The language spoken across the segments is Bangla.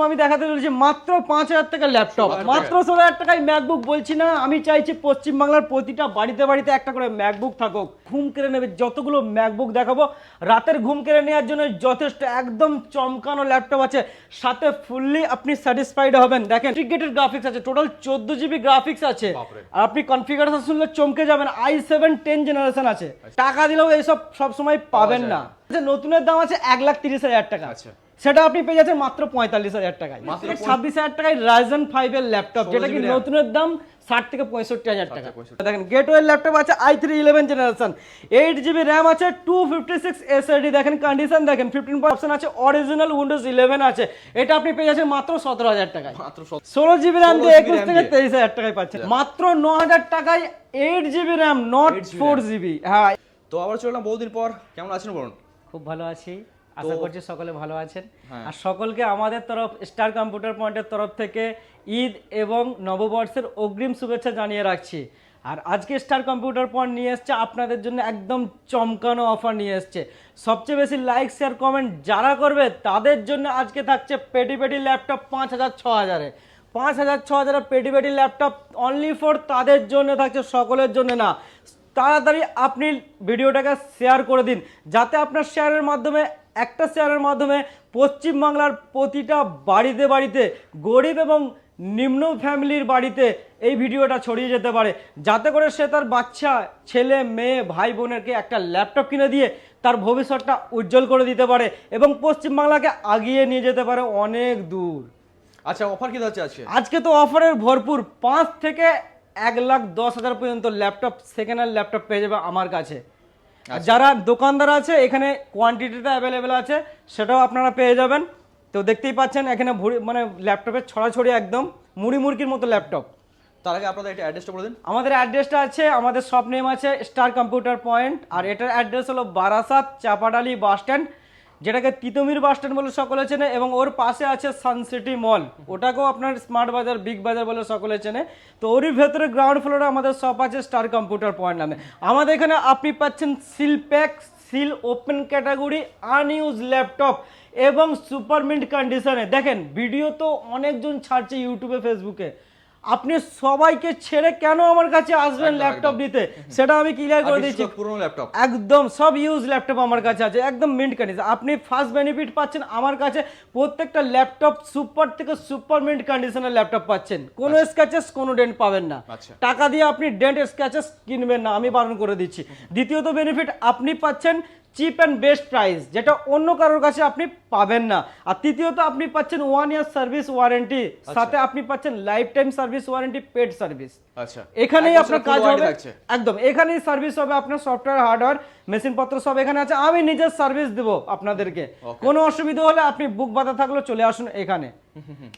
ল্যাপটপ আমি দেখাতে চলেছি মাত্র পাঁচ হাজার টাকার ল্যাপটপ মাত্র ষোলো হাজার টাকায় ম্যাকবুক বলছি না আমি চাইছি পশ্চিমবাংলার প্রতিটা বাড়িতে বাড়িতে একটা করে ম্যাকবুক থাকুক। ঘুম কেড়ে নেবে যতগুলো ম্যাকবুক দেখাবো রাতের ঘুম কেড়ে নেওয়ার জন্য যথেষ্ট একদম চমকানো ল্যাপটপ আছে। সাথে ফুললি আপনি স্যাটিসফাইড হবেন। দেখেন ইন্টিগ্রেটেড গ্রাফিক্স আছে টোটাল চোদ্দ জিবি গ্রাফিক্স আছে। আর আপনি কনফিগারেশন শুনলে চমকে যাবেন আই সেভেন টেন জেনারেশন আছে। টাকা দিলেও এইসব সবসময় পাবেন না। যে নতুনের দাম আছে এক লাখ তিরিশ হাজার টাকা। আচ্ছা। সেটা আপনি পেয়ে যাচ্ছেন মাত্র পঁয়তাল্লিশ হাজার টাকায়। ছাব্বিশ হাজার টাকায় রাইজেন ফাইভ এর ল্যাপটপ যেটা কি নতুনের দাম ষাট থেকে পঁয়ষট্টি হাজার টাকা। 65 দেখেন গেটওয়ে ল্যাপটপ আছে i three eleven generation eight GB RAM আছে টু ফিফটি সিক্স এসএডি দেখেন কন্ডিশন দেখেন ফিফটিন অপশন আছে অরিজিনাল উইন্ডোজ ইলেভেন আছে। এটা আপনি পেয়ে যাচ্ছেন মাত্র সতেরো হাজার টাকায়। মাত্র ষোলো জিবি র্যাম দিয়ে একুশ থেকে তেইশ হাজার টাকায় পাচ্ছেন। মাত্র ন হাজার টাকায় eight GB RAM not four GB হ্যাঁ। তো আবার চললাম বহুদিন পর। কেমন আছেন বলুন? খুব ভালো আছি। আশা করছি সকলে ভালো আছেন। হ্যাঁ। আর সকলকে আমাদের তরফ স্টার কম্পিউটার পয়েন্টের তরফ থেকে ঈদ এবং নববর্ষের অগ্রিম শুভেচ্ছা জানিয়ে রাখছি। আর আজকে স্টার কম্পিউটার পয়েন্ট নিয়ে এসছে আপনাদের জন্য একদম চমকানো অফার নিয়ে এসছে। সবচেয়ে বেশি লাইক শেয়ার কমেন্ট যারা করবে তাদের জন্য আজকে থাকছে পেটি পেটি ল্যাপটপ পাঁচ হাজার ছ হাজারে। পাঁচ হাজার ছ হাজারের পেটি পেটি ল্যাপটপ অনলি ফর তাদের জন্য থাকছে সকলের জন্য না। তাড়াতাড়ি আপনি ভিডিওটাকে শেয়ার করে দিন যাতে আপনার শেয়ারের মাধ্যমে একটা শেয়ারের মাধ্যমে পশ্চিমবাংলার প্রতিটা বাড়িতে বাড়িতে গরিব এবং নিম্ন ফ্যামিলির বাড়িতে এই ভিডিওটা ছড়িয়ে যেতে পারে। যাতে করে সে তার বাচ্চা ছেলে মেয়ে ভাই বোনেরকে একটা ল্যাপটপ কিনে দিয়ে তার ভবিষ্যৎটা উজ্জ্বল করে দিতে পারে এবং পশ্চিমবাংলাকে আগিয়ে নিয়ে যেতে পারে অনেক দূর। আচ্ছা অফার কি যাচ্ছে আজকে? আজকে তো অফারের ভরপুর পাঁচ থেকে এক লাখ দশ হাজার পর্যন্ত ল্যাপটপ সেকেন্ড হ্যান্ড ল্যাপটপ পেয়ে যাবে আমার কাছে। যারা দোকানদার আছে এখানে কোয়ান্টিটিটা অ্যাভেলেবেল আছে সেটাও আপনারা পেয়ে যাবেন। তো দেখতেই পাচ্ছেন এখানে ভুড়ি মানে ল্যাপটপের ছড়াছড়ি একদম মুড়ি মুরগির মতো ল্যাপটপ তার আগে আপনাদের একটা অ্যাড্রেসটা বলে দিন। আমাদের অ্যাড্রেসটা আছে আমাদের শপ নেম আছে স্টার কম্পিউটার পয়েন্ট আর এটার অ্যাড্রেস হলো বারাসাত চাপাডালি বাস স্ট্যান্ড যেটাকে তিতুমির বাস স্ট্যান্ড বলে সকলে চেনে এবং ওর পাশে আছে সানসিটি মল। ওটাকেও আপনার স্মার্ট বাজার, বিগ বাজার বলে সকলে চেনে। তো ওরই ভেতরে গ্রাউন্ড ফ্লোরে আমাদের শপ আছে স্টার কম্পিউটার পয়েন্ট নামে। আমাদের এখানে আপনি পাচ্ছেন seal pack seal open category unused laptop এবং সুপার মিন্ট কন্ডিশনে দেখেন ভিডিও তো অনেকজন ছাড়ছে ইউটিউবে ফেসবুকে আপনি সবাইকে ছেড়ে কেন আমার কাছে আসবেন ল্যাপটপ। দিতে? সেটা আমি ক্লিয়ার করে দিচ্ছি। পুরনো ল্যাপটপ একদম সব ইউজ ল্যাপটপ আমার কাছে আছে একদম মিন্ট কন্ডিশন আপনি ফার্স্ট বেনিফিট পাচ্ছেন আমার কাছে প্রত্যেকটা ল্যাপটপ সুপার থেকে সুপার মিন্ট কন্ডিশনের ল্যাপটপ পাচ্ছেন। কোনো স্ক্র্যাচেস কোনো ডেন্ট পাবেন না। আচ্ছা। টাকা দিয়ে আপনি ডেন্ট স্ক্র্যাচেস কিনবেন না আমি বারণ করে দিচ্ছি। দ্বিতীয়ত বেনিফিট আপনি পাচ্ছেন চিপ অ্যান্ড বেস্ট প্রাইস যেটা অন্য কারোর কাছে আপনি পাবেন না। আর তৃতীয়ত আপনি পাচ্ছেন ওয়ান ইয়ার সার্ভিস ওয়ারেন্টি সাথে আপনি পাচ্ছেন lifetime service warranty paid service আচ্ছা। এখানেই আপনার কাজ হবে। একদম এখানেই সার্ভিস হবে আপনার সফটওয়্যার হার্ডওয়্যার মেশিন পত্র সব এখানে আছে আমি নিজের সার্ভিস দেব আপনাদেরকে। কোনো অসুবিধা হলে আপনি বুক বাধা থাকলে চলে আসুন এখানে।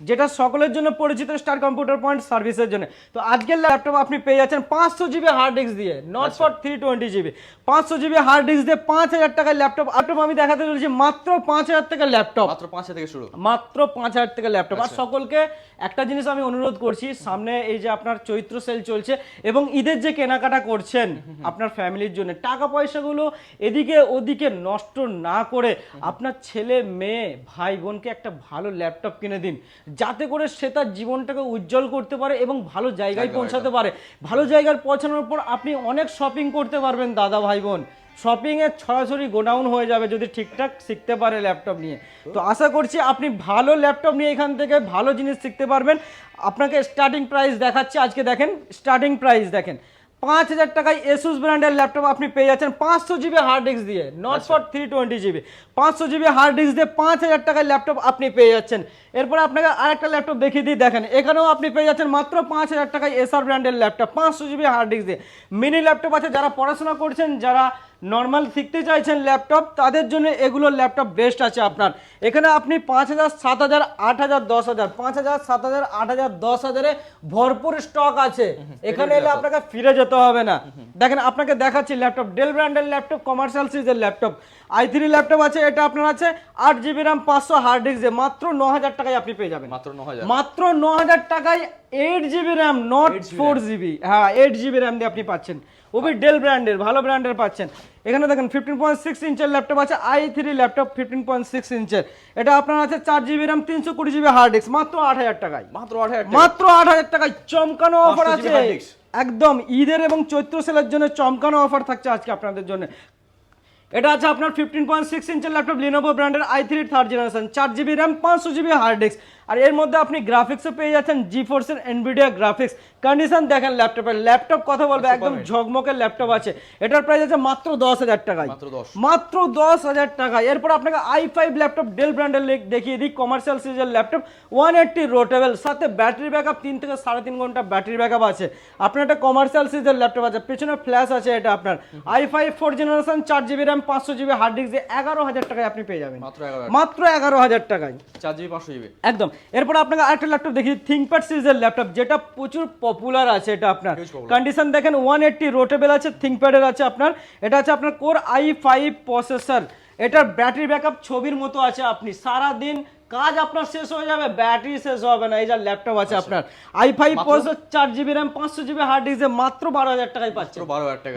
যেটা সকলের জন্য পরিচিত স্টার কম্পিউটার পয়েন্ট সার্ভিসের জন্য। তো আজকের ল্যাপটপ আপনি পেয়ে যাচ্ছেন পাঁচশো জিবি হার্ড ডিস্ক দিয়ে not. For three twenty GB পাঁচশো জিবি হার্ড ডিস্ক দিয়ে পাঁচ হাজার টাকার ল্যাপটপ ল্যাপটপ আমি দেখাতে চলেছি মাত্র পাঁচ হাজার টাকার ল্যাপটপ মাত্র পাঁচ হাজার থেকে শুরু। মাত্র পাঁচ হাজার টাকা ল্যাপটপ আর আচ্ছা। সকলকে একটা জিনিস আমি অনুরোধ করছি সামনে এই যে আপনার চৈত্র সেল চলছে এবং ঈদের যে কেনাকাটা করছেন আপনার ফ্যামিলির জন্য টাকা পয়সাগুলো এদিকে ওদিকে নষ্ট না করে আপনার ছেলে মেয়ে ভাই বোনকে একটা ভালো ল্যাপটপ কিনে দিন। যাতে করে সে তার জীবনটাকে উজ্জ্বল করতে পারে এবং ভালো জায়গায় পৌঁছাতে পারে। ভালো জায়গায় পৌঁছানোর পর আপনি অনেক শপিং করতে পারবেন দাদা ভাই বোন। শপিং এর ছড়াছড়ি গোডাউন হয়ে যাবে যদি ঠিকঠাক শিখতে পারে ল্যাপটপ নিয়ে। তো আশা করছি আপনি ভালো ল্যাপটপ নিয়ে এখান থেকে ভালো জিনিস শিখতে পারবেন। আপনাকে স্টার্টিং প্রাইস দেখাচ্ছি। আজকে দেখেন স্টার্টিং প্রাইস দেখেন। পাঁচ হাজার টাকায় এসুস ব্র্যান্ডের ল্যাপটপ আপনি পেয়ে যাচ্ছেন পাঁচশো জিবি হার্ড ডিস্ক দিয়ে not for three twenty GB. পাঁচশো জিবি হার্ড ডিস্ক দিয়ে পাঁচ হাজার টাকায় ল্যাপটপ আপনি পেয়ে যাচ্ছেন। এরপরে আপনাকে আরেকটা ল্যাপটপ দেখিয়ে দিই দেখেন এখানেও আপনি পেয়ে যাচ্ছেন মাত্র পাঁচ হাজার টাকায় এসআর ব্র্যান্ডের ল্যাপটপ পাঁচশো জিবি হার্ড ডিস্ক দিয়ে। মিনি ল্যাপটপ আছে যারা পড়াশোনা করছেন যারা নর্মাল শিখতে চাইছেন ল্যাপটপ তাদের জন্য এগুলো ল্যাপটপ বেস্ট আছে আপনার। এখানে আপনি পাঁচ হাজার সাত হাজার আট হাজার দশ হাজার পাঁচ হাজার সাত হাজার আট হাজার দশ হাজারে ভরপুর স্টক আছে। এখানে এলে আপনাকে ফিরে যেতে হবে না। দেখেন আপনাকে দেখাচ্ছি ল্যাপটপ ডেল ব্র্যান্ডের ল্যাপটপ কমার্শিয়াল সিরিজের ল্যাপটপ। আই থ্রি ল্যাপটপ আছে এটা আপনার আছে আট জিবি র্যাম পাঁচশো হার্ড ডিস্ক মাত্র ন হাজার টাকায় আপনি পেয়ে যাবেন। মাত্র ন হাজার। মাত্র ন হাজার টাকায় eight GB RAM not four GB হ্যাঁ এইট জিবি র্যাম দিয়ে আপনি পাচ্ছেন। ওবি ডেল ব্র্যান্ডের ভালো ব্র্যান্ডের পাচ্ছেন। এখানে দেখেন ফিফটিন পয়েন্ট সিক্স ইঞ্চের ল্যাপটপ আছে i three laptop fifteen point six ইঞ্চের। এটা আপনার আছে চার জিবি র্যাম তিনশো কুড়ি জিবি হার্ড ডিস্ক মাত্র আট হাজার টাকায়। মাত্র আট হাজার মাত্র আট হাজার টাকায় চমকানো অফার আছে। একদম ঈদের এবং চৈত্র সেলের জন্য চমকানো অফার থাকছে আজকে আপনাদের জন্য। এটা আছে আপনার ফিফটিন পয়েন্ট সিক্স ইঞ্চের ল্যাপটপ লিনোভো ব্র্যান্ডের আই থ্রি থার্ড জেনারেশন চার জিবি র্যাম পাঁচশো জিবি হার্ড ডিস্ক আর এর মধ্যে আপনি গ্রাফিক্সও পেয়ে যাচ্ছেন জি ফোর্সের এনভিডিয়া গ্রাফিক্স কন্ডিশন দেখেন ল্যাপটপের ল্যাপটপ কথা বলবে একদম ঝকমকের ল্যাপটপ আছে। এটার প্রাইস আছে মাত্র দশ হাজার টাকায়। মাত্র দশ। হাজার টাকা এরপর আপনাকে আই ফাইভ ল্যাপটপ ডেল ব্র্যান্ডের দেখিয়ে দিই কমার্শিয়াল সিরিজের ল্যাপটপ ওয়ান এইট্টি রোটেবল সাথে ব্যাটারি ব্যাকআপ তিন থেকে সাড়ে তিন ঘণ্টা ব্যাটারি ব্যাকআপ আছে। আপনার একটা কমার্শিয়াল সিরিজের ল্যাপটপ আছে পেছনে ফ্ল্যাশ আছে এটা আপনার। আই ফাইভ ফোর জেনারেশন চার জিবি র্যাম পাঁচশো জিবি হার্ড ডিস্ক দিয়ে এগারো হাজার টাকায় আপনি পেয়ে যাবেন। মাত্র এগারো হাজার। টাকায়। চার জিবি পাঁচশো জিবি। একদম। এরপর আপনাকে আরেকটা ল্যাপটপ দেখি থিঙ্কপ্যাড সিরিজের ল্যাপটপ যেটা প্রচুর পপুলার আছে এটা আপনার। কন্ডিশন দেখেন ওয়ান এইট্টি রোটেবল আছে থিঙ্কপ্যাডের আছে আপনার। এটা আছে আপনার কোর আই ফাইভ প্রসেসর এটার ব্যাটারি ব্যাকআপ ছবির মতো আছে আপনি। সারা দিন কাজ আপনার শেষ হয়ে যাবে ব্যাটারি শেষ হবে না। এই যে ল্যাপটপ আছে আপনার। I five? প্রসেসর চার জিবি র্যাম পাঁচশো জিবি হার্ড ডিস্কে মাত্র বারো হাজার টাকায় পাচ্ছে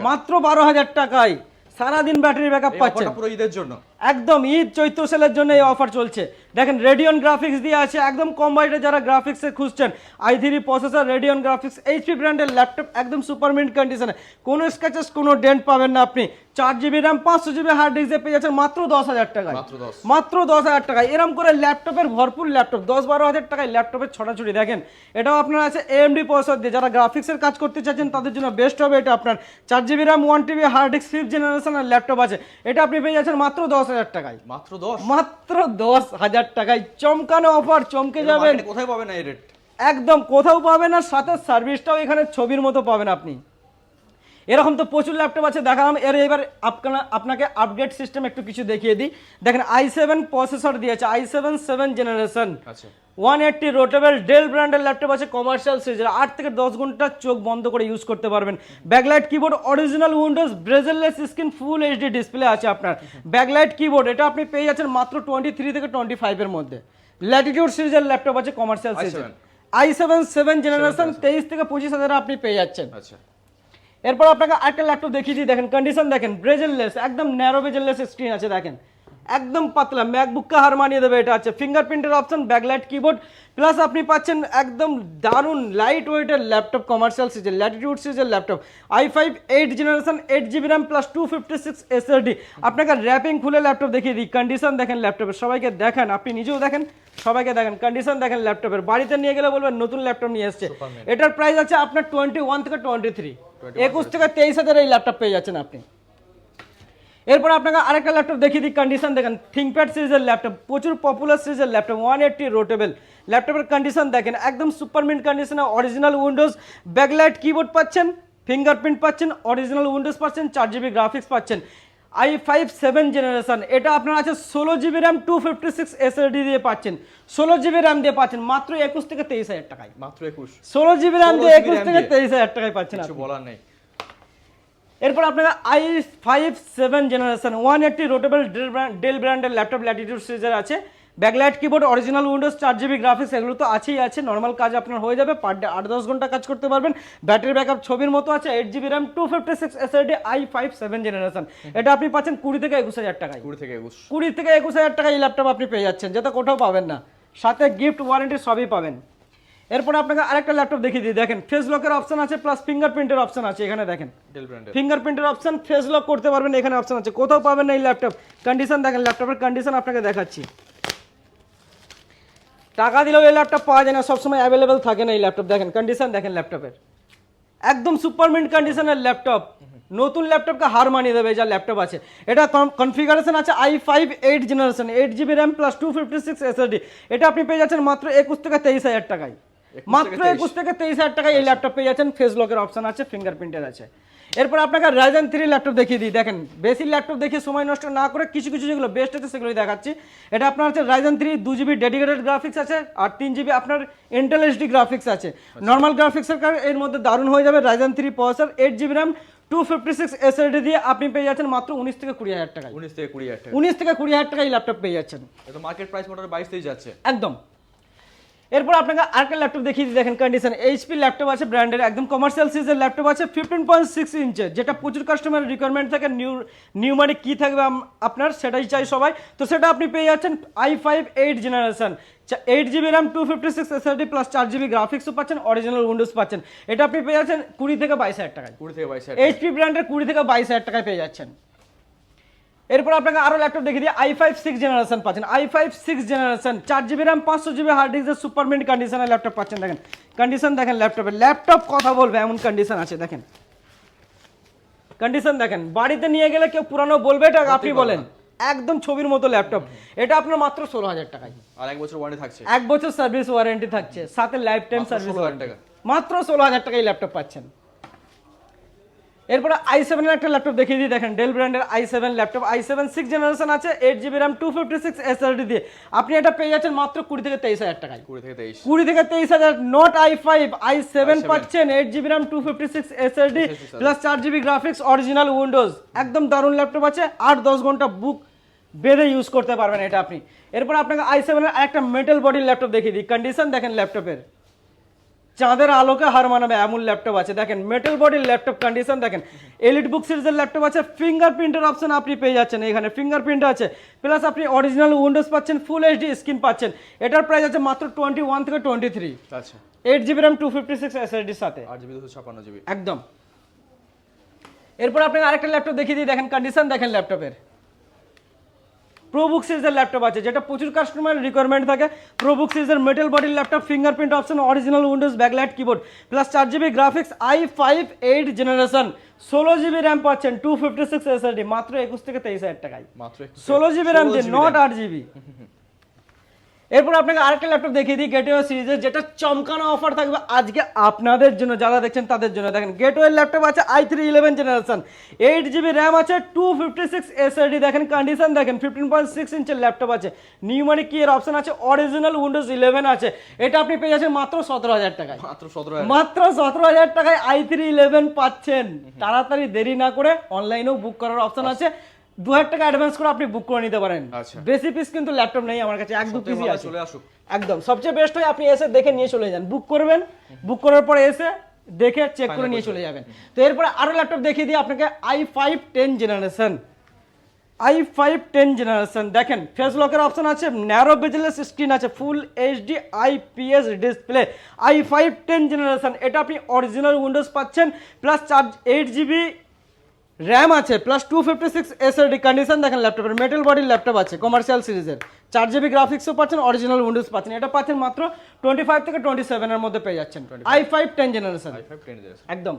মাত্র বারো হাজার টাকায়। সারাদিন ব্যাটারি ব্যাকআপ পাচ্ছেন। পুরো ঈদের জন্য। একদম ঈদ চৈত্র সেলের জন্য এই অফার চলছে। দেখেন রেডিয়ন গ্রাফিক্স দিয়ে আছে একদম কম বাজেটে যারা গ্রাফিক্সে খুঁজছেন i three processor Radeon graphics HP ব্র্যান্ডের ল্যাপটপ একদম সুপার মিন্ট কন্ডিশনে কোনো স্ক্র্যাচেস কোনো ডেন্ট পাবেন না আপনি। চার জিবি র্যাম পাঁচশো জিবি হার্ড ডিস্কে পেয়ে যাচ্ছেন মাত্র দশ হাজার টাকায়। মাত্র দশ। মাত্র দশ হাজার টাকায়। এরম করে ল্যাপটপের ভরপুর ল্যাপটপ দশ বারো হাজার টাকায় ল্যাপটপের ছড়াছড়ি। দেখেন এটাও আপনার আছে এএমডি প্রসেসর দিয়ে। যারা গ্রাফিক্সের কাজ করতে চাচ্ছেন তাদের জন্য বেস্ট হবে এটা আপনার। চার GB RAM one TB hard disk fifth জেনারেশনের ল্যাপটপ আছে। এটা আপনি পেয়ে যাচ্ছেন মাত্র দশ হাজার টাকায়। মাত্র দশ। মাত্র দশ হাজার টাকায় চমকানো অফার চমকে যাবেন। কোথায় পাবেন এই রেট একদম কোথাও পাবেন আর সাথে সার্ভিসটাও এখানে ছবির মতো পাবেন আপনি। এরকম তো প্রচুর ল্যাপটপ আছে দেখালাম। এর এবার আপনার আপনাকে আপডেট সিস্টেম একটু কিছু দেখিয়ে দিই। দেখেন আই সেভেন প্রসেসর দিয়েছে i seven seven generation one eighty rotable Dell ব্র্যান্ডের ল্যাপটপ আছে কমার্শিয়াল সিরিজের আট থেকে দশ ঘণ্টা চোখ বন্ধ করে ইউজ করতে পারবেন। Backlight keyboard original Windows bezelless screen full HD display আছে আপনার। ব্যাকলাইট কিবোর্ড এটা আপনি পেয়ে যাচ্ছেন মাত্র টোয়েন্টি থ্রি থেকে টোয়েন্টি ফাইভের মধ্যে। ল্যাটিটিউড সিরিজের ল্যাপটপ আছে কমার্শিয়াল সিরিজের আই সেভেন সেভেন জেনারেশন তেইশ থেকে পঁচিশ হাজার আপনি পেয়ে যাচ্ছেন। আচ্ছা। এরপর আপনাকে আরেকটা ল্যাপটপ দেখিয়ে দিই, দেখেন কন্ডিশন দেখেন ব্রেজেললেস একদম ন্যারো ব্রেজেললেস স্ক্রিন আছে, দেখেন। একদম পাতলা। ম্যাকবুককে হার মানিয়ে দেবে এটা আছে ফিঙ্গারপ্রিন্টের অপশন ব্যাকলাইট কিবোর্ড প্লাস আপনি পাচ্ছেন একদম দারুণ লাইট ওয়েটের ল্যাপটপ কমার্শিয়াল সিরিজের ল্যাটিটিউড সিরিজের laptop i five eight generation eight GB RAM plus two fifty six SSD আপনাকে র্যাপিং খুলে ল্যাপটপ দেখিয়ে দিই। কন্ডিশন দেখেন ল্যাপটপের সবাইকে দেখেন। আপনি নিজেও দেখেন সবাইকে দেখেন। কন্ডিশন দেখেন ল্যাপটপের বাড়িতে নিয়ে গেলে বলবেন নতুন ল্যাপটপ নিয়ে এসছে। এটার প্রাইস আছে আপনার টোয়েন্টি ওয়ান থেকে টোয়েন্টি থ্রি একুশ থেকে তেইশ হাজার এই ল্যাপটপ পেয়ে যাচ্ছেন আপনি। এরপর আপনাকে আরেকটা ল্যাপটপ দেখিয়ে দিই কন্ডিশন দেখেন থিঙ্কপ্যাড সিরিজের ল্যাপটপ প্রচুর পপুলার সিরিজের ল্যাপটপ ওয়ান এইটটি রোটেবল ল্যাপটপের কন্ডিশন দেখেন একদম সুপার মিন্ট কন্ডিশনে অরিজিনাল উইন্ডোজ ব্যাকলাইট কিবোর্ড পাচ্ছেন ফিঙ্গারপ্রিন্ট পাচ্ছেন অরিজিনাল উইন্ডোজ পাচ্ছেন চার জিবি গ্রাফিক্স পাচ্ছেন। আই ফাইভ সেভেন জেনারেশন এটা আপনার আছে ষোলো GB RAM two fifty six SSD দিয়ে পাচ্ছেন। ষোলো জিবি র্যাম দিয়ে পাচ্ছেন মাত্র একুশ থেকে তেইশ হাজার টাকায়। মাত্র একুশ। ষোলো জিবি র্যাম দিয়ে একুশ থেকে তেইশ হাজার টাকায় পাচ্ছেন। বলার নেই। এরপর আপনারা i five seven generation one eighty rotable Dell brand Dell ব্র্যান্ডের ল্যাপটপ ল্যাটিটিউড সিরিজের আছে। ব্যাকলাইট কিবোর্ড অরিজিনাল উইন্ডোজ চার জিবি গ্রাফিক্স এগুলো তো আছেই আছে। নর্মাল কাজ আপনার হয়ে যাবে। পার ডে আট দশ ঘণ্টা কাজ করতে পারবেন। ব্যাটারি ব্যাকআপ ছবির মতো আছে। Eight GB RAM two fifty six SSD i five seven generation. এটা আপনি পাচ্ছেন কুড়ি থেকে একুশ হাজার টাকায়। কুড়ি থেকে একুশ। কুড়ি থেকে একুশ হাজার টাকা এই ল্যাপটপ আপনি পেয়ে যাচ্ছেন। যেটা কোথাও পাবেন না। সাথে গিফট ওয়ারেন্টি সবই পাবেন। এরপর আপনাকে আরেকটা ল্যাপটপ দেখিয়ে দিই। দেখেন ফেস লকের অপশন আছে প্লাস ফিঙ্গারপ্রিন্টের অপশন আছে এখানে দেখেন। ফিঙ্গারপ্রিন্টের অপশন ফেস লক করতে পারবেন এখানে অপশন আছে। কোথাও পাবেন না এই ল্যাপটপ কন্ডিশন দেখেন ল্যাপটপের কন্ডিশন আপনাকে দেখাচ্ছি। টাকা দিলেও এই ল্যাপটপ পাওয়া যায় না সবসময় অ্যাভেলেবেল থাকে না এই ল্যাপটপ দেখেন কন্ডিশন দেখেন ল্যাপটপের একদম সুপারমিন্ট কন্ডিশনের ল্যাপটপ নতুন ল্যাপটপকে হার মানিয়ে দেবে যা ল্যাপটপ আছে। এটা কনফিগারেশন আছে i five eight generation eight GB RAM plus two fifty six SSD এটা আপনি পেয়ে যাচ্ছেন মাত্র একুশ থেকে তেইশ হাজার টাকায়। 21 মাত্র একুশ থেকে তেইশ হাজার টাকায় এই ল্যাপটপ পেয়ে যাচ্ছেন ফেস লকের অপশন আছে ফিঙ্গারপ্রিন্টের আছে। এরপর আপনাকে রাইজেন থ্রি ল্যাপটপ দেখিয়ে দিই। দেখেন বেশি ল্যাপটপ দেখে সময় নষ্ট না করে কিছু কিছু যেগুলো বেস্ট আছে সেগুলোই দেখাচ্ছি। এটা আপনার হচ্ছে রাইজেন থ্রি দু জিবি ডেডিকেটেড গ্রাফিক্স আছে আর তিন জিবি আপনার ইন্টেল এইচডি গ্রাফিক্স আছে। নর্মাল গ্রাফিক্সের কারণে এর মধ্যে দারুণ হয়ে যাবে Ryzen three processor eight GB RAM two fifty six SSD দিয়ে আপনি পেয়ে যাচ্ছেন মাত্র উনিশ থেকে কুড়ি হাজার টাকা উনিশ থেকে কুড়ি হাজার টাকা। উনিশ থেকে কুড়ি হাজার টাকা এই ল্যাপটপ পেয়ে যাচ্ছেন। এটা মার্কেট প্রাইস মোটামুটি বাইশ যাচ্ছে। একদম। এরপর আপনাকে আরেকটা ল্যাপটপ দেখিয়ে দিই দেখেন কন্ডিশন এইচপি ল্যাপটপ আছে ব্র্যান্ডের একদম কমার্শিয়াল সিজের ল্যাপটপ আছে ফিফটিন পয়েন্ট সিক্স ইঞ্চের যেটা প্রচুর কাস্টমারের রিকোয়ারমেন্ট থাকে নিউ নিউ মানে কী থাকবে আপনার সেটাই চাই সবাই। তো সেটা আপনি পেয়ে যাচ্ছেন i five eight generation eight GB RAM two fifty six SSD plus চার জিবি গ্রাফিক্সও পাচ্ছেন অরিজিনাল উইন্ডোজ পাচ্ছেন। এটা আপনি পেয়ে যাচ্ছেন কুড়ি থেকে বাইশ হাজার টাকায়। কুড়ি থেকে বাইশ হাজার এইচপি ব্র্যান্ডের কুড়ি থেকে বাইশ হাজার টাকায় পেয়ে যাচ্ছেন। এরপর আপনাকে আরও ল্যাপটপ দেখে দিই আই ফাইভ সিক্স জেনারেশন পাচ্ছেন। আই ফাইভ সিক্স জেনারেশন চার জিবি র্যাম পাঁচশো জিবি হার্ড ডিস্কের সুপারমেন্ট কন্ডিশনের ল্যাপটপ পাচ্ছেন দেখেন। কন্ডিশন দেখেন ল্যাপটপের ল্যাপটপ কথা বলবে এমন কন্ডিশন আছে দেখেন। কন্ডিশন দেখেন বাড়িতে নিয়ে গেলে কেউ পুরানো বলবে এটা আপনি বলেন। একদম ছবির মতো ল্যাপটপ এটা আপনার মাত্র ষোলো হাজার টাকায়। আর এক বছর ওয়ারেন্টি থাকছে। এক বছর সার্ভিস ওয়ারেন্টি থাকছে সাথে লাইফ টাইম সার্ভিস 16,000 মাত্র ষোলো হাজার টাকায় ল্যাপটপ পাচ্ছেন। এরপরে আই সেভেনের একটা ল্যাপটপ দেখিয়ে দিই দেখেন ডেল ব্র্যান্ডের i seven laptop i seven six generation আছে eight GB RAM two fifty six SSD দিয়ে। আপনি এটা পেয়ে যাচ্ছেন মাত্র কুড়ি থেকে তেইশ হাজার টাকায়। কুড়ি থেকে তেইশ। কুড়ি থেকে তেইশ হাজার not i five i seven পাচ্ছেন eight GB RAM two fifty six SSD plus চার জিবি গ্রাফিক্স অরিজিনাল উইন্ডোজ একদম দারুণ ল্যাপটপ আছে আট দশ ঘণ্টা বুক বেঁধে ইউজ করতে পারবেন এটা আপনি। এরপর আপনাকে আই সেভেনের একটা মেটাল বডির ল্যাপটপ দেখিয়ে দিই। কন্ডিশন দেখেন ল্যাপটপের চাঁদের আলোকে হার মানাবে এমন ল্যাপটপ আছে। দেখেন মেটাল বডির ল্যাপটপ কন্ডিশন দেখেন। এলিট বুক সিরিজের ল্যাপটপ আছে ফিঙ্গারপ্রিন্টের অপশন আপনি পেয়ে যাচ্ছেন এখানে ফিঙ্গারপ্রিন্ট আছে। প্লাস আপনি অরিজিনাল উইন্ডোজ পাচ্ছেন ফুল এইচডি স্ক্রিন পাচ্ছেন। এটার প্রাইস আছে মাত্র টোয়েন্টি ওয়ান থেকে টোয়েন্টি থ্রি আচ্ছা eight GB RAM two fifty six এসএসডির সাথে। আট জিবি দুশো ছাপান্ন জিবি একদম। এরপর আপনাকে আরেকটা ল্যাপটপ দেখিয়ে দিই দেখেন কন্ডিশন দেখেন ল্যাপটপের প্রোবুক সিরিজের ল্যাপটপ আছে যেটা প্রচুর কাস্টমার রিকোয়ারমেন্ট থাকে। প্রোবুক সিরিজের মেটেল বডির laptop fingerprint option original Windows backlight keyboard plus চার GB graphics i five eight generation ষোলো জিবি র্যাম পাচ্ছেন টু ফিফটি সিক্স এসএসডি মাত্র একুশ থেকে তেইশ হাজার টাকায়। মাত্র ষোলো জিবি র্যাম দিয়ে নট আট জিবি এরপর আপনাকে আরেকটা ল্যাপটপ দেখিয়ে দিই গেটওয়ে সিরিজের যেটা চমকানো অফার থাকবে আজকে আপনাদের জন্য। যারা দেখছেন তাদের জন্য। দেখেন গেটওয়ে ল্যাপটপ আছে i three eleven generation eight GB RAM আছে টু ফিফটি সিক্স এসএডি দেখেন কন্ডিশন দেখেন ফিফটিন পয়েন্ট সিক্স ইঞ্চের ল্যাপটপ আছে। নিউমানিক কি এর অপশন আছে অরিজিনাল উইন্ডোজ ইলেভেন আছে। এটা আপনি পেয়ে যাচ্ছেন মাত্র সতেরো হাজার টাকায়। মাত্র সতেরো মাত্র সতেরো হাজার টাকায় আই থ্রি ইলেভেন পাচ্ছেন। তাড়াতাড়ি দেরি না করে অনলাইনেও বুক করার অপশন আছে। দু হাজার টাকা অ্যাডভান্স করে আপনি বুক করে নিতে পারেন। আচ্ছা। বেশি পিস কিন্তু ল্যাপটপ নেই আমার কাছে এক দু পিসই আছে। চলে আসুক। একদম। সবচেয়ে বেস্ট হয় আপনি এসে দেখে নিয়ে চলে যান। বুক করবেন বুক করার পরে এসে দেখে চেক করে নিয়ে চলে যাবেন। তো এরপরে আরও ল্যাপটপ দেখিয়ে দিই আপনাকে i five ten generation i five ten generation দেখেন ফেস লকের অপশন আছে ন্যারো বেজেলেস স্ক্রিন আছে full HD IPS display i five ten generation এটা আপনি অরিজিনাল উইন্ডোজ পাচ্ছেন plus charge eight GB RAM আছে plus two fifty six SSD condition দেখেন ল্যাপটপের মেটাল বডির ল্যাপটপ আছে কমার্শিয়াল সিরিজের চার জিবি গ্রাফিক্সও পাচ্ছেন অরিজিনাল উইন্ডোজ পাচ্ছেন। এটা পাচ্ছেন মাত্র টোয়েন্টি ফাইভ থেকে টোয়েন্টি সেভেনের মধ্যে পেয়ে যাচ্ছেন আই ফাইভ টেন জেনারেশন একদম।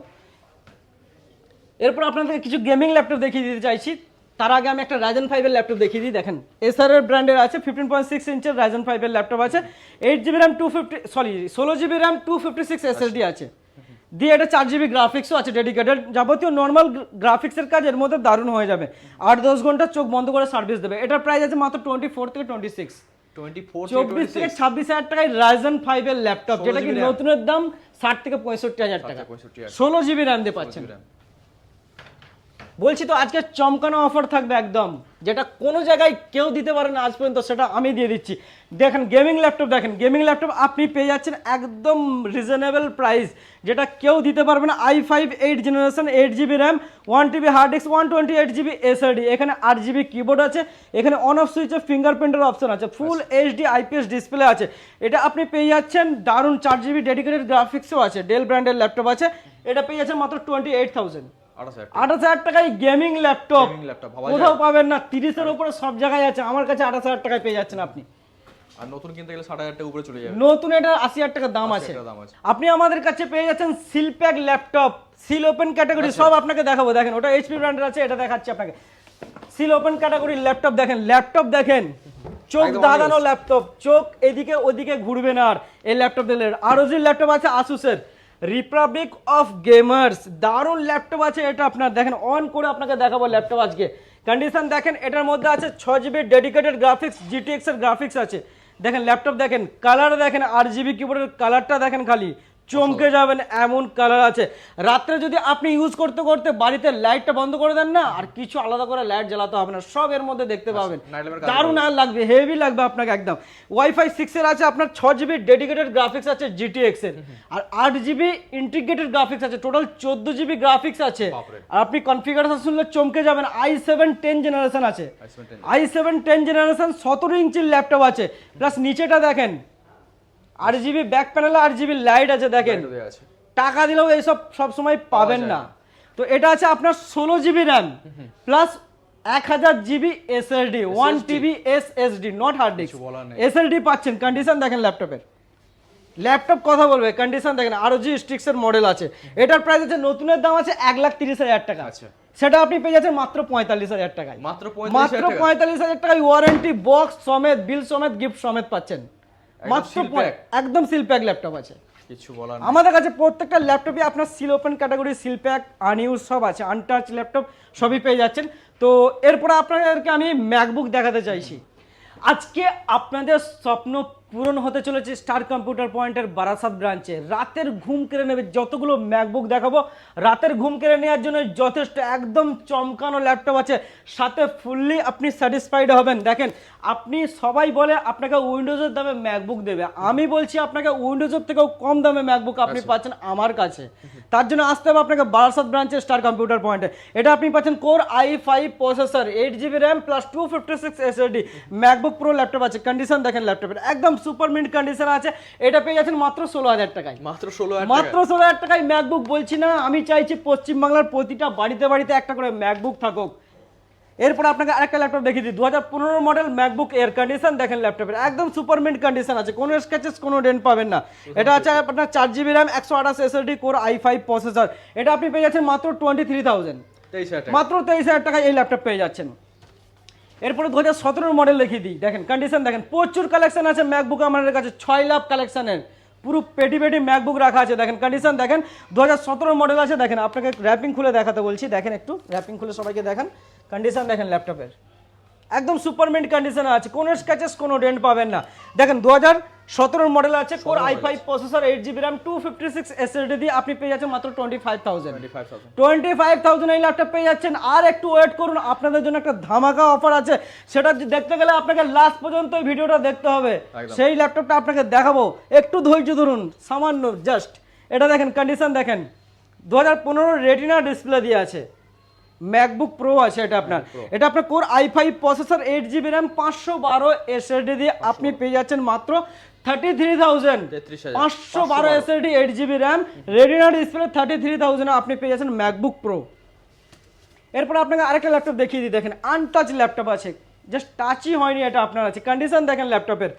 এরপর আপনাদের কিছু গেমিং ল্যাপটপ দেখিয়ে দিতে চাইছি। তার আগে আমি একটা রাইজেন ফাইভের ল্যাপটপ দেখিয়ে দিই দেখেন। এসআর এর ব্র্যান্ডের আছে ফিফটিন পয়েন্ট সিক্স ইঞ্চের রাইজেন ফাইভের ল্যাপটপ আছে। Eight GB RAM two fifty sorry ষোলো GB RAM two fifty six SSD আছে। দিয়ে এটা চার জিবি গ্রাফিক্সও আছে ডেডিকেটেড যাবতীয় নর্মাল গ্রাফিক্সের কাজ এর মধ্যে দারুণ হয়ে যাবে। আট দশ ঘণ্টা চোখ বন্ধ করে সার্ভিস দেবে। এটার প্রাইস আছে মাত্র টোয়েন্টি ফোর থেকে টোয়েন্টি সিক্স চব্বিশ থেকে ছাব্বিশ হাজার টাকায় রাইজেন ফাইভের ল্যাপটপ যেটা কি নতুনের দাম ষাট থেকে পঁয়ষট্টি হাজার টাকা। ষোলো জিবি র্যাম দিয়ে পাচ্ছেন। বলছি তো আজকে চমকানো অফার থাকবে একদম। যেটা কোনো জায়গায় কেউ দিতে পারে না আজ পর্যন্ত সেটা আমি দিয়ে দিচ্ছি। দেখেন গেমিং ল্যাপটপ দেখেন গেমিং ল্যাপটপ আপনি পেয়ে যাচ্ছেন একদম রিজনেবল প্রাইস যেটা কেউ দিতে পারবে না। I five eight generation eight GB RAM one TB hard disk one twenty eight GB SSD এখানে আট জিবি কিবোর্ড আছে এখানে অন অফ সুইচে ফিঙ্গারপ্রিন্টের অপশন আছে ফুল এইচডি আইপিএস ডিসপ্লে আছে। এটা আপনি পেয়ে যাচ্ছেন দারুণ চার জিবি ডেডিকেটেড গ্রাফিক্সও আছে ডেল ব্র্যান্ডের ল্যাপটপ আছে এটা পেয়ে যাচ্ছেন মাত্র টোয়েন্টি এইট থাউজেন্ড আঠাশ হাজার টাকায় গেমিং ল্যাপটপ কোথাও পাবেন না তিরিশের উপরে সব জায়গায় আছে। আমার কাছে আঠাশ হাজার টাকায় পেয়ে যাচ্ছেন আপনি। আর নতুন কিনতে গেলে ষাট হাজার টাকা উপরে চলে যাবে। নতুন এটা আশি হাজার টাকা দাম আছে। আপনি আমাদের কাছে পেয়ে যাচ্ছেন seal pack laptop seal open category. সব আপনাকে দেখাবো। দেখেন ওটা এইচপি ব্র্যান্ডের আছে এটা দেখাচ্ছি আপনাকে। সিল ওপেন ক্যাটাগরির ল্যাপটপ দেখেন ল্যাপটপ দেখেন। চোখ দাদানো ল্যাপটপ চোখ এদিকে ওদিকে ঘুরবে না আর। এই ল্যাপটপ দিলে আরও যে ল্যাপটপ আছে আসুসের রিপাবলিক অফ গেমার্স দারুণ ল্যাপটপ আছে এটা আপনার। দেখেন অন করে আপনাকে দেখাবো ল্যাপটপ আজকে। কন্ডিশন দেখেন, এটার মধ্যে আছে ছ জিবি ডেডিকেটেড গ্রাফিক্স জিটিএক্স এর গ্রাফিক্স আছে। দেখেন ল্যাপটপ দেখেন কালার দেখেন আর জিবি কিবোর্ডের কালারটা দেখেন খালি। চমকে যাবেন এমন কালার আছে। রাত্রে যদি আপনি ইউজ করতে করতে বাড়িতে লাইটটা বন্ধ করে দেন না আর কিছু আলাদা করে লাইট জ্বালাতে হবে না সব এর মধ্যে দেখতে পাবেন। দারুণ আর লাগবে হেভি লাগবে আপনাকে একদম। ওয়াইফাই সিক্স এর আছে আপনার ছ জিবি ডেডিকেটেড গ্রাফিক্স আছে জিটিএক্স এর। আর আট জিবি ইন্টিগ্রেটেড গ্রাফিক্স আছে টোটাল চোদ্দ জিবি গ্রাফিক্স আছে। আর আপনি কনফিগারেশন শুনলে চমকে যাবেন আই সেভেন টেন জেনারেশন আছে। আই সেভেন টেন জেনারেশন সতেরো ইঞ্চির ল্যাপটপ আছে। প্লাস নিচেটা দেখেন আট জিবি ব্যাক প্যানেলে আট জিবি লাইট আছে দেখেন। টাকা দিলেও এইসব সবসময় পাবেন না। তো এটা আছে আপনার ষোলো জিবি র্যাম প্লাস এক হাজার GB SSD one TB SSD not hard disk. SSD পাচ্ছেন কন্ডিশন দেখেন ল্যাপটপের ল্যাপটপ কথা বলবে কন্ডিশন দেখেন আরও জি স্টিক্সের মডেল আছে। এটার প্রাইস আছে নতুনের দাম আছে এক লাখ তিরিশ হাজার টাকা। আচ্ছা। সেটা আপনি পেয়ে যাচ্ছেন মাত্র পঁয়তাল্লিশ হাজার টাকায়। মাত্র মাত্র পঁয়তাল্লিশ হাজার টাকায় ওয়ারেন্টি বক্স সমেত বিল সমেত গিফট সমেত পাচ্ছেন। মাত্র? একদম সিল প্যাক ল্যাপটপ আছে। কিছু বলার আমাদের কাছে প্রত্যেকটা ল্যাপটপে আপনার seal open category seal pack unused সব আছে। আনটাচ ল্যাপটপ সবই পেয়ে যাচ্ছেন। তো এরপরে আপনাদেরকে আমি ম্যাকবুক দেখাতে চাইছি। আজকে আপনাদের স্বপ্ন পূরণ হতে চলেছে স্টার কম্পিউটার পয়েন্টের বারাসাত ব্রাঞ্চে। রাতের ঘুম কেড়ে নেবে যতগুলো ম্যাকবুক দেখাবো রাতের ঘুম কেড়ে নেওয়ার জন্য যথেষ্ট একদম চমকানো ল্যাপটপ আছে। সাথে ফুললি আপনি স্যাটিসফাইড হবেন। দেখেন আপনি সবাই বলে আপনাকে উইন্ডোজের দামে ম্যাকবুক দেবে। আমি বলছি আপনাকে উইন্ডোজের থেকেও কম দামে ম্যাকবুক আপনি পাচ্ছেন আমার কাছে। তার জন্য আসতে হবে আপনাকে বারাসাত ব্রাঞ্চের স্টার কম্পিউটার পয়েন্টে। এটা আপনি পাচ্ছেন core i five processor eight GB RAM plus two fifty six SSD MacBook Pro laptop আছে। কন্ডিশন দেখেন ল্যাপটপের। একদম সুপার মিন্ট কন্ডিশন আছে। এটা পেয়ে যাচ্ছেন মাত্র ষোলো হাজার টাকায়। মাত্র 16000 মাত্র ষোলো হাজার টাকায় ম্যাকবুক বলছি না আমি চাইছি পশ্চিমবাংলার প্রতিটা বাড়িতে বাড়িতে একটা করে ম্যাকবুক থাকুক। এরপর আপনাকে আরেকটা ল্যাপটপ দেখিয়ে দিই। দু হাজার পনেরো মডেল ম্যাকবুক এয়ার কন্ডিশন দেখেন ল্যাপটপের একদম সুপার মিন্ট কন্ডিশন আছে। কোনো স্ক্যাচেস কোনো ডেন্ট পাবেন না। এটা আছে আপনার চার জিবি র্যাম একশো আঠাশ SSD core i five processor এটা আপনি পেয়ে যাচ্ছেন মাত্র টোয়েন্টি থ্রি থাউজেন্ড 23000 টাকা মাত্র তেইশ হাজার টাকায় এই ল্যাপটপ পেয়ে যাচ্ছেন। এরপরে দু হাজার সতেরোর মডেল লিখে দিই। দেখেন কন্ডিশন দেখেন, প্রচুর কালেকশন আছে ম্যাকবুক আমাদের কাছে, ছয় লাভ কালেকশনের পুরো পেটি পেটি ম্যাকবুক রাখা আছে। দেখেন কন্ডিশন দেখেন, দু হাজার মডেল আছে। দেখেন, আপনাকে র্যাপিং খুলে দেখাতে বলছি। দেখেন একটু র্যাপিং খুলে সবাইকে দেখেন। কন্ডিশন দেখেন ল্যাপটপের একদম সুপারমেন্ট কন্ডিশনে আছে। কোনো স্ক্যাচেস কোনো ডেন্ট পাবেন না। দেখেন, দু হাজার সতেরোর মডেল আছে core i five processor eight GB RAM two fifty six SSD দিয়ে আপনি পেয়ে যাচ্ছেন মাত্র twenty five thousand twenty five thousand এই ল্যাপটপ পেয়ে যাচ্ছেন। আর একটু ওয়েট করুন আপনাদের জন্য একটা ধামাকা অফার আছে। সেটা দেখতে গেলে আপনাকে লাস্ট পর্যন্ত এই ভিডিওটা দেখতে হবে। সেই ল্যাপটপটা আপনাকে দেখাবো। একটু ধৈর্য ধরুন সামান্য জাস্ট এটা দেখেন কন্ডিশন দেখেন। দু হাজার পনেরো রেটিনা ডিসপ্লে দিয়ে আছে। ম্যাকবুক প্রো আছে এটা আপনার। এটা আপনার core i five processor eight GB RAM পাঁচশো বারো এসএসডি দিয়ে আপনি পেয়ে যাচ্ছেন মাত্র থার্টি থ্রি থাউজেন্ড পাঁচশো বারো SSD eight GB RAM Retina display thirty three thousand আপনি পেয়ে যাচ্ছেন ম্যাকবুক প্রো এরপর আপনাকে আরেকটা ল্যাপটপ দেখিয়ে দিই দেখেন আনটাচ ল্যাপটপ আছে। জাস্ট টাচই হয়নি এটা আপনার আছে। কন্ডিশন দেখেন ল্যাপটপের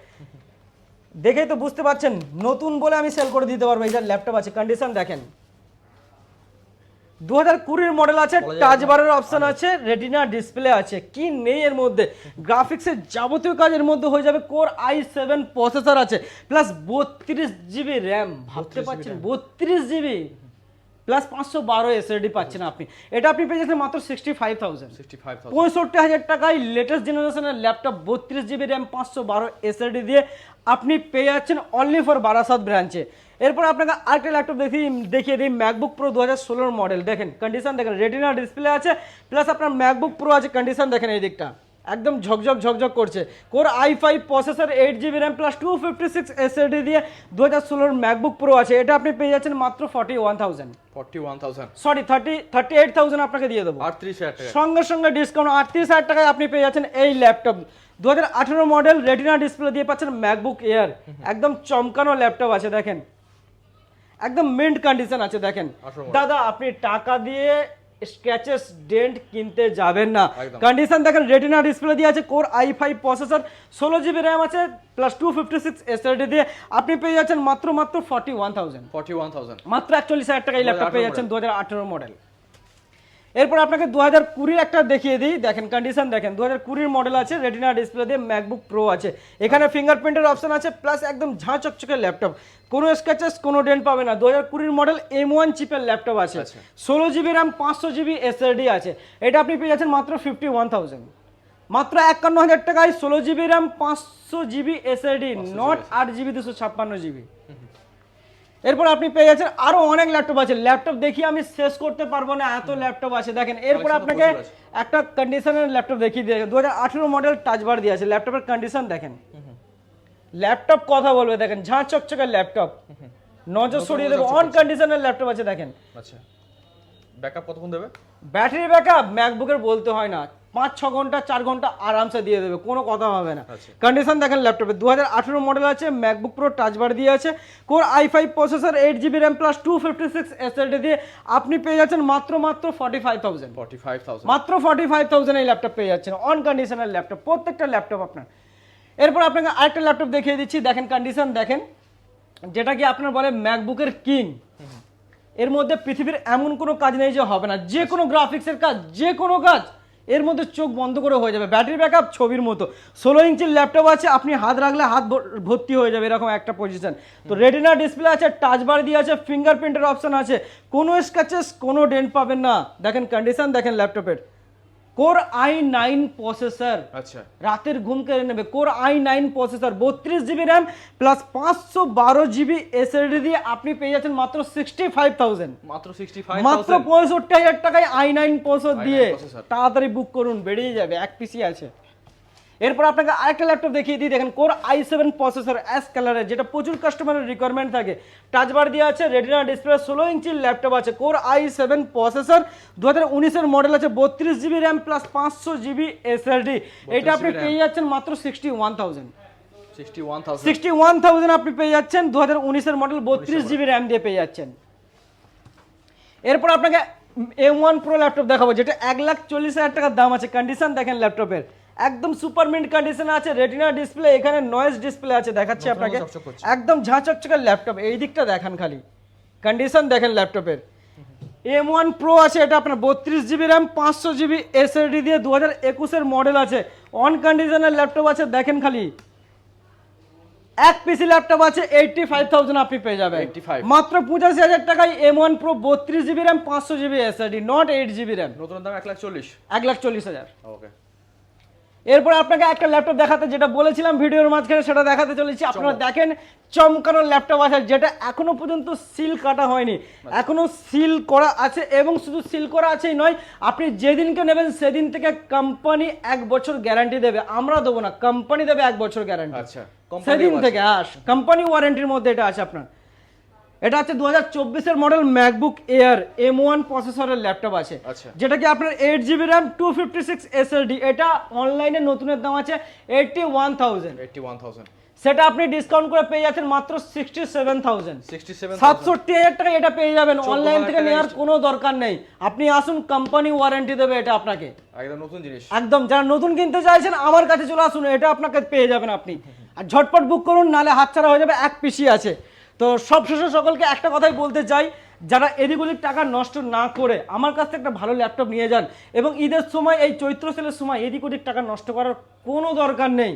দেখেই তো বুঝতে পারছেন নতুন বলে আমি সেল করে দিতে পারব এই যে ল্যাপটপ আছে। কন্ডিশন দেখেন। দু হাজার কুড়ির মডেল আছে টাচ বারের অপশন আছে রেটিনা ডিসপ্লে আছে। কি নেই এর মধ্যে? গ্রাফিক্সের যাবতীয় কাজের মধ্যে হয়ে যাবে কোর আই সেভেন প্রসেসর আছে প্লাস বত্রিশ জিবি র্যাম ভাবতে পারছেন? বত্রিশ জিবি প্লাস পাঁচশো বারো এসএডি পাচ্ছেন আপনি। এটা আপনি পেয়ে যাচ্ছেন মাত্র সিক্সটি ফাইভ থাউজেন্ড 65000 পঁয়ষট্টি হাজার টাকায় লেটেস্ট জেনারেশনের ল্যাপটপ বত্রিশ জিবি র্যাম পাঁচশো বারো এসএডি দিয়ে আপনি পেয়ে যাচ্ছেন অনলি ফর বারাসাত ব্রাঞ্চে এরপর আপনাকে আরেকটা ল্যাপটপ দেখি দেখিয়ে দিই ম্যাকবুক প্রো দু হাজার ষোলোর মডেল দেখেন কন্ডিশন দেখেন রেটিনা ডিসপ্লে আছে প্লাস আপনার ম্যাকবুক প্রো আছে কন্ডিশন দেখেন এই দিকটা। একদম ঝকঝক ঝকঝক করছে। Core i five processor eight GB RAM plus two fifty six SSD দিয়ে দু হাজার ষোলোর ম্যাকবুক প্রো আছে। এটা আপনি পেয়ে যাচ্ছেন মাত্র forty one thousand 41000 sorry thirty thirty eight thousand আপনাকে দিয়ে দেবো। 38000 টাকা। সঙ্গে সঙ্গে ডিসকাউন্ট আটত্রিশ হাজার টাকায় আপনি পেয়ে যাচ্ছেন এই ল্যাপটপ দু হাজার আঠেরো মডেল রেটিনা ডিসপ্লে দিয়ে পাচ্ছেন ম্যাকবুক এয়ার একদম চমকানো ল্যাপটপ আছে দেখেন। একদম মিন্ট কন্ডিশন আছে দেখেন। দাদা আপনি টাকা দিয়ে স্ক্র্যাচেস ডেন্ট কিনতে যাবেন না। কন্ডিশন দেখেন রেটিনা ডিসপ্লে দিয়ে আছে কোর আই ফাইভ প্রসেসর ষোলো জিবি র্যাম আছে প্লাস টু ফিফটি সিক্স দিয়ে। আপনি পেয়ে যাচ্ছেন মাত্র মাত্র ফর্টি ওয়ান থাউজেন্ড 41000 মাত্র একচল্লিশ হাজার টাকা এই ল্যাপটপ পেয়ে যাচ্ছেন দু হাজার আঠেরো মডেল এরপর আপনাকে দু হাজার কুড়ির একটা দেখিয়ে দিই। দেখেন কন্ডিশন দেখেন। দু হাজার কুড়ির মডেল আছে রেটিনা ডিসপ্লে দিয়ে ম্যাকবুক প্রো আছে। এখানে ফিঙ্গারপ্রিন্টের অপশন আছে প্লাস একদম ঝাঁ চকচকে ল্যাপটপ কোনো স্ক্যাচেস কোনো ডেন্ট পাবে না। দু হাজার কুড়ির মডেল এম ওয়ান চিপের ল্যাপটপ আছে। আচ্ছা। ষোলো জিবি র্যাম পাঁচশো জিবি এসএসডি আছে। এটা আপনি পেয়ে যাচ্ছেন মাত্র ফিফটি ওয়ান থাউজেন্ড মাত্র একান্ন হাজার টাকায় ষোলো জিবি র্যাম পাঁচশো জিবি এসএসডি নট আট জিবি দুশো ছাপ্পান্ন জিবি এরপর আপনি পেয়ে যাচ্ছেন আরও অনেক ল্যাপটপ আছে। ল্যাপটপ দেখিয়ে আমি শেষ করতে পারব না এত ল্যাপটপ আছে। দেখেন এরপর আপনাকে একটা কন্ডিশনের ল্যাপটপ দেখিয়ে দিয়ে দু হাজার আঠেরো মডেল টাচ বার দিয়ে আছে। ল্যাপটপের কন্ডিশন দেখেন। ল্যাপটপ কথা বলবে দেখেন ঝাঁ চকচকের ল্যাপটপ নজর সরিয়ে দেবে। অন কন্ডিশনের ল্যাপটপ আছে দেখেন। আচ্ছা। ব্যাকআপ কতক্ষণ দেবে? ব্যাটারি ব্যাকআপ ম্যাকবুকের বলতে হয় না। পাঁচ ছ ঘণ্টা চার ঘণ্টা আরামসে দিয়ে দেবে কোনো কথা হবে না। আচ্ছা। কন্ডিশন দেখেন ল্যাপটপে দু হাজার আঠেরো মডেল আছে ম্যাকবুক প্রো টাচ বার দিয়ে আছে core i five processor eight GB RAM plus two fifty six SSD দিয়ে আপনি পেয়ে যাচ্ছেন মাত্র মাত্র forty five thousand forty five thousand মাত্র ফর্টি ফাইভ থাউজেন্ড এই ল্যাপটপ পেয়ে যাচ্ছেন অন কন্ডিশনের ল্যাপটপ প্রত্যেকটা ল্যাপটপ আপনার। এরপর আপনাকে আরেকটা ল্যাপটপ দেখিয়ে দিচ্ছি দেখেন কন্ডিশন দেখেন যেটা কি আপনার বলে ম্যাকবুকের কিং এর মধ্যে পৃথিবীর এমন কোনো কাজ নেই যে হবে না যে কোনো গ্রাফিক্সের কাজ যে কোনো কাজ। এর মধ্যে চোখ বন্ধ করে হয়ে যাবে। ব্যাটারি ব্যাকআপ ছবির মতো। ষোলো ইঞ্চির ল্যাপটপ আছে আপনি হাত রাখলে হাত ভর- ভর্তি হয়ে যাবে এরকম একটা পজিশন তো রেটিনা ডিসপ্লে আছে টাচ বার দিয়ে আছে ফিঙ্গারপ্রিন্টের অপশান আছে। কোনো স্ক্যাচেস কোনো ডেন্ট পাবেন না। দেখেন কন্ডিশন দেখেন ল্যাপটপের কোর আই নাইন প্রসেসর। আচ্ছা। রাতের ঘুম কেড়ে নেবে। কোর আই নাইন প্রসেসর বত্রিশ জিবি র্যাম প্লাস পাঁচশো বারো জিবি এসএলডি দিয়ে আপনি পেয়ে যাচ্ছেন মাত্র সিক্সটি ফাইভ থাউজেন্ড মাত্র সিক্সটি ফাইভ মাত্র পঁয়ষট্টি হাজার টাকায় আই নাইন প্রসেসর i9 দিয়ে তাড়াতাড়ি বুক করুন বেরিয়ে যাবে। এক পিসি আছে। এরপর আপনাকে আরেকটা ল্যাপটপ দেখিয়ে দিই। দেখেন core i seven processor ash কালারের যেটা প্রচুর কাস্টমারের রিকোয়ারমেন্ট থাকে। টাচ বার দিয়ে আছে রেটিনা ডিসপ্লে ষোলো ইঞ্চির ল্যাপটপ আছে কোর আই সেভেন প্রসেসর দু হাজার উনিশের মডেল আছে বত্রিশ জিবি র্যাম প্লাস পাঁচশো জিবি এসএলডি এটা আপনি পেয়ে যাচ্ছেন মাত্র sixty one thousand sixty one thousand sixty one thousand আপনি পেয়ে যাচ্ছেন দু হাজার উনিশের মডেল বত্রিশ জিবি র্যাম দিয়ে পেয়ে যাচ্ছেন। এরপর আপনাকে এম ওয়ান প্রো ল্যাপটপ দেখাবো যেটা এক লাখ চল্লিশ হাজার টাকার দাম আছে কন্ডিশন দেখেন ল্যাপটপের একদম সুপার মিন্ট কন্ডিশন আছে রেটিনা ডিসপ্লে এখানে নয়েজ ডিসপ্লে আছে দেখাচ্ছি আপনাকে। একদম ঝাঁ চকচকের ল্যাপটপ এই দিকটা দেখান খালি। কন্ডিশন দেখেন ল্যাপটপের এম ওয়ান প্রো আছে এটা আপনার বত্রিশ জিবি র্যাম পাঁচশো জিবি এসএসডি দিয়ে দু হাজার একুশের মডেল আছে। অন কন্ডিশনের ল্যাপটপ আছে দেখেন খালি। এক পিসি ল্যাপটপ আছে এইটটি ফাইভ থাউজেন্ড আপনি পেয়ে যাবেন। 85 মাত্র পঁচাশি হাজার টাকায় এম ওয়ান প্রো বত্রিশ জিবি র্যাম পাঁচশো GB SSD not eight GB RAM নতুন দাম এক লাখ চল্লিশ। এক লাখ চল্লিশ হাজার। ওকে এরপর আপনাকে একটা ল্যাপটপ দেখাতে যেটা বলেছিলাম ভিডিওর মাঝখানে সেটা দেখাতে চলেছি। আপনারা দেখেন চমকানো ল্যাপটপ আছে যেটা এখনও পর্যন্ত সিল কাটা হয়নি। এখনও সিল করা আছে এবং শুধু সিল করা আছেই নয় আপনি যেদিনকে নেবেন সেদিন থেকে কোম্পানি এক বছর গ্যারান্টি দেবে। আমরা দেবো না কোম্পানি দেবে এক বছর গ্যারান্টি আচ্ছা সেদিন থেকে হ্যাঁ কোম্পানি ওয়ারেন্টির মধ্যে এটা আছে আপনার। এটা হচ্ছে দু হাজার চব্বিশের model MacBook Air M one প্রসেসরের ল্যাপটপ আছে। আচ্ছা। যেটা কি আপনার eight GB RAM two fifty six SSD এটা অনলাইনে নতুনের দাম আছে eighty one thousand eighty one thousand সেটা আপনি ডিসকাউন্ট করে পেয়ে যাচ্ছেন মাত্র সিক্সটি সেভেন থাউজেন্ড সাতষট্টি হাজার টাকা এটা পেয়ে যাবেন অনলাইন থেকে নেওয়ার কোনো দরকার নেই। আপনি আসুন কোম্পানি ওয়ারেন্টি দেবে এটা আপনাকে। একদম নতুন জিনিস। একদম যারা নতুন কিনতে চাইছেন আমার কাছে চলে আসুন এটা আপনাকে পেয়ে যাবেন আপনি। আর ঝটপট বুক করুন নালে হাতছাড়া হয়ে যাবে এক পিসি আছে। তো সব শেষে সকলকে একটা কথাই বলতে চাই যারা এদিক ওদিক টাকা নষ্ট না করে আমার কাছ থেকে একটা ভালো ল্যাপটপ নিয়ে যান এবং ঈদের সময় এই চৈত্র সেলের সময় এদিক ওদিক টাকা নষ্ট করার কোনো দরকার নেই।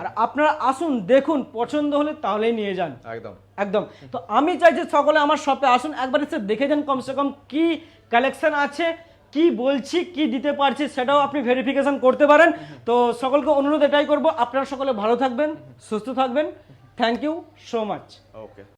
আর আপনারা আসুন দেখুন পছন্দ হলে তাহলেই নিয়ে যান। একদম। একদম। তো আমি চাই যে সকলে আমার শপে আসুন একবার এসে দেখে যান কমসে কম কি কালেকশন আছে কি বলছি কি দিতে পারছি সেটাও আপনি ভেরিফিকেশন করতে পারেন। তো সকলকে অনুরোধ এটাই করব আপনারা সকলে ভালো থাকবেন সুস্থ থাকবেন। Thank you so much okay